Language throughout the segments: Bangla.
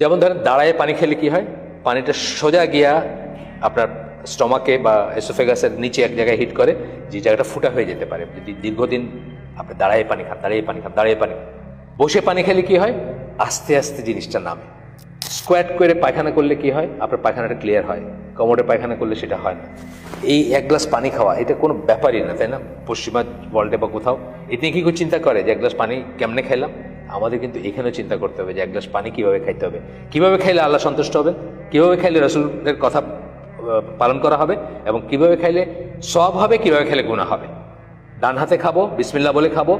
যেমন ধরেন দাঁড়ায় পানি খেলে কি হয়? পানিটা সোজা গিয়া আপনার স্টমাকে বা এসোফেগাসের নিচে এক জায়গায় হিট করে, যে জায়গাটা ফুটা হয়ে যেতে পারে। যদি দীর্ঘদিন আপনি দাঁড়ায় পানি খান, দাঁড়িয়ে পানি খান, দাঁড়িয়ে পানি বসে পানি খেলে কি হয়? আস্তে আস্তে জিনিসটা নামে। স্কোয়াট করে পায়খানা করলে কি হয়? আপনার পায়খানাটা ক্লিয়ার হয়। কমোডে পায়খানা করলে সেটা হয় না। এই এক গ্লাস পানি খাওয়া, এটা কোনো ব্যাপারই না, তাই না? পশ্চিমা ওয়ার্ল্ডে বা কোথাও। এটা কি কেউ চিন্তা করে যে এক গ্লাস পানি কেমনে খাইলাম আমাদের কিন্তু এখানেও চিন্তা করতে হবে যে এক গ্লাস পানি কীভাবে খাইতে হবে। কীভাবে খাইলে আল্লাহ সন্তুষ্ট হবে? কীভাবে খাইলে রসুলের কথা পালন করা হবে? এবং কীভাবে খাইলে সব হবে, কীভাবে খেলে গুণা হবে? ডান হাতে খাব বিসমিল্লা বলে খাব,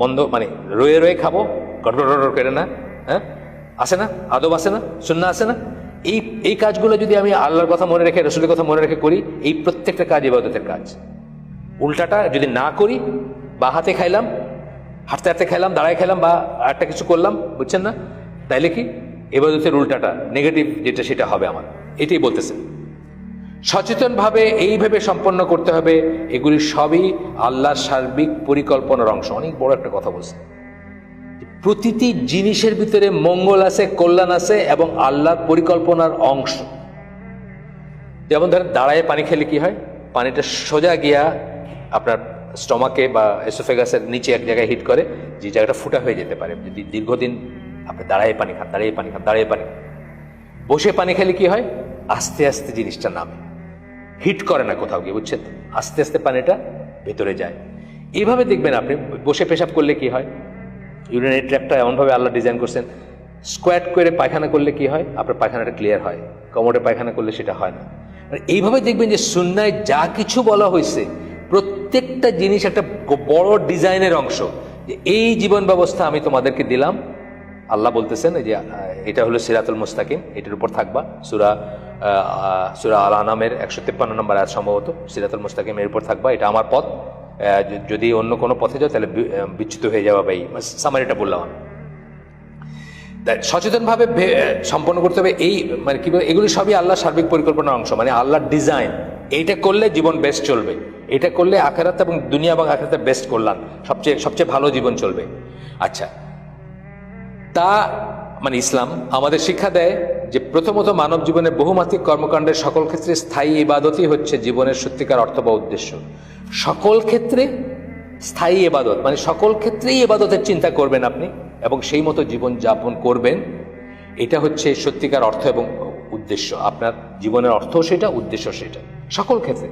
মন্দ মানে রয়ে রয়ে খাব, গড়গড় করে না হ্যাঁ? আসে না? আদব আসে না? শূন্য আসে না? এই এই কাজগুলো যদি আমি আল্লাহর কথা মনে রেখে, রসুলের কথা মনে রেখে করি, এই প্রত্যেকটা কাজ ইবাদতের কাজ। উল্টাটা যদি না করি, বা হাতে খাইলাম হাঁটতে হাঁটতে খেলাম দাঁড়ায় খেলাম বা একটা কিছু করলাম, বুঝছেন না? তাইলে কি? এবাদতের উল্টাটা নেগেটিভ যেটা সেটা হবে আমার। এটাই বলতেছেন সচেতনভাবে এইভাবে সম্পন্ন করতে হবে, এগুলি সবই আল্লাহর সার্বিক পরিকল্পনার অংশ। অনেক বড় একটা কথা বলছে। প্রতিটি জিনিসের ভিতরে মঙ্গল আছে, কল্যাণ আছে এবং আল্লাহর পরিকল্পনার অংশ। যেমন ধরেন, দাঁড়ায় পানি খেলে কি হয়? পানিটা সোজা গিয়া আপনার স্টমাকে বা এসোফেগাসের নিচে এক জায়গায় হিট করে, যে জায়গাটা ফুটা হয়ে যেতে পারে। যদি দীর্ঘদিন আপনি দাঁড়ায় পানি খান, দাঁড়িয়ে পানি খান, দাঁড়িয়ে পানি বসে পানি খেলে কি হয়? আস্তে আস্তে জিনিসটা নামে। হিট করে না কোথাও গিয়ে, বুঝছেন? আস্তে আস্তে পানিটা ভেতরে যায়। এইভাবে দেখবেন আপনি, বসে পেশাব করলে কি হয়? ইউরিনারি ট্র্যাকটা এমনভাবে আল্লাহ ডিজাইন করছেন, স্কোয়াট করে পায়খানা করলে কি হয়? আপনার পায়খানাটা ক্লিয়ার হয়। কমোডে পায়খানা করলে সেটা হয় না। মানে এইভাবে দেখবেন যে সুন্নায় যা কিছু বলা হয়েছে প্রত্যেকটা জিনিস একটা বড় ডিজাইনের অংশ। যে এই জীবন ব্যবস্থা আমি তোমাদেরকে দিলাম। আল্লাহ বলতেছেন যে এটা হলো সিরাতুল মুস্তাকিম, এটার উপর থাকবা। সুরা সুরা আল আনামের একশো তেপ্পান্ন নম্বর আয়াত সম্ভবত, সিরাতুল মুস্তাকিম এর উপর থাকবা, এটা আমার পথ। যদি অন্য কোনো পথে যাও, তাহলে বিচ্যুত হয়ে যাওয়া বা এই সামারিটা বললাম আমি। সচেতনভাবে সম্পন্ন করতে হবে, এই মানে কি এগুলি সবই আল্লাহ সার্বিক পরিকল্পনার অংশ মানে আল্লাহর ডিজাইন এইটা করলে জীবন বেস্ট চলবে। এটা করলে আখেরাত এবং দুনিয়া এবং আখেরাতের বেস্ট করলাম সবচেয়ে সবচেয়ে ভালো জীবন চলবে। আচ্ছা তা মানে ইসলাম আমাদের শিক্ষা দেয় যে প্রথমত মানব জীবনের বহুমাত্রিক কর্মকাণ্ডের সকল ক্ষেত্রে স্থায়ী ইবাদতই হচ্ছে জীবনের সত্যিকার অর্থ বা উদ্দেশ্য। সকল ক্ষেত্রে স্থায়ী ইবাদত মানে সকল ক্ষেত্রেই ইবাদতের চিন্তা করবেন আপনি এবং সেই মতো জীবন যাপন করবেন। এটা হচ্ছে সত্যিকার অর্থ এবং উদ্দেশ্য। আপনার জীবনের অর্থ সেটা, উদ্দেশ্য সেটা। সকল ক্ষেত্রে।